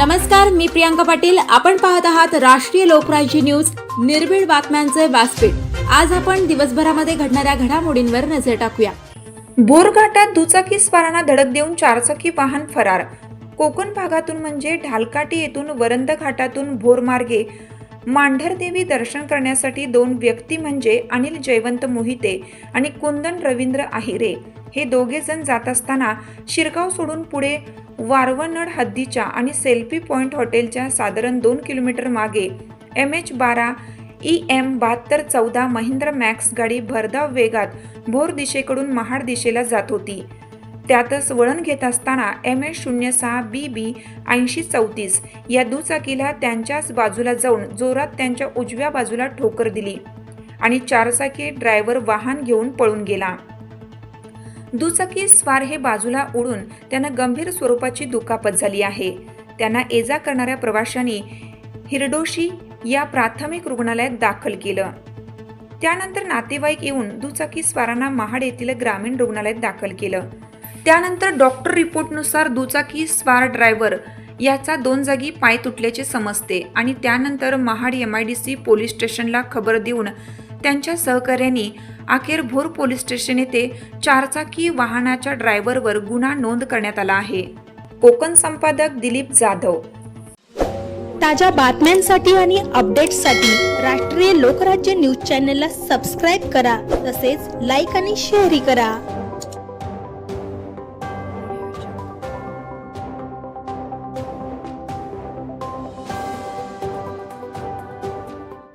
नमस्कार मी प्रियांका पाटील. आपण पाहत आहात राष्ट्रीय लोकराज्य न्यूज. निर्भीड बातम्यांचे व्यासपीठ. आज आपण दिवसभरामध्ये घडणाऱ्या घडामोडींवर नजर टाकूया. बोरघाटात दुचाकी स्वारांना धडक देऊन चारचाकी वाहन फरार. कोकण भागातून म्हणजे ढालकाटी येथून वरंद घाटातून भोरमार्गे मांढरदेवी दर्शन करण्यासाठी दोन व्यक्ती म्हणजे अनिल जयवंत मोहिते आणि कुंदन रवींद्र आहिरे. हे दोघे जण जात असताना शिरगाव सोडून पुढे वारवनड हद्दीच्या आणि सेल्फी पॉइंट हॉटेलच्या साधारण दोन किलोमीटर मागे एम एच बारा ई एम बहात्तर चौदा महिंद्रा मॅक्स गाडी भरधाव वेगात भोर दिशेकडून महाड दिशेला जात होती. त्यातच वळण घेत असताना एम एस शून्य सहा बी बी ऐंशी चौतीस या दुचाकीला त्यांच्याच बाजूला जाऊन जोरात त्यांच्या उजव्या बाजूला ठोकर दिली आणि चारचाकी ड्रायव्हर वाहन घेऊन पळून गेला. दुचाकी स्वार हे बाजूला उडून त्यांना गंभीर स्वरूपाची दुखापत झाली आहे. त्यांना एजा करणाऱ्या प्रवाशांनी हिरडोशी या प्राथमिक रुग्णालयात दाखल केलं. त्यानंतर नातेवाईक येऊन दुचाकी स्वारांना महाड येथील ग्रामीण रुग्णालयात दाखल केलं. त्यानंतर डॉक्टर रिपोर्टनुसार दुचाकी स्वार ड्रायव्हर याचा दोन जागी पाय तुटल्याचे समजते आणि त्यानंतर Mahad M I D C police स्टेशनला खबर देऊन त्यांच्या सहकार्यांनी अखेर भोर पोलीस स्टेशन येथे चारचाकी वाहनाच्या ड्रायव्हरवर गुन्हा नोंद करण्यात आला आहे. कोकण संपादक दिलीप जाधव. ताज्या बातम्यांसाठी आणि अपडेट्ससाठी राष्ट्रीय लोकराज्य न्यूज चॅनलला सबस्क्राईब करा तसेच लाईक आणि शेअरही करा.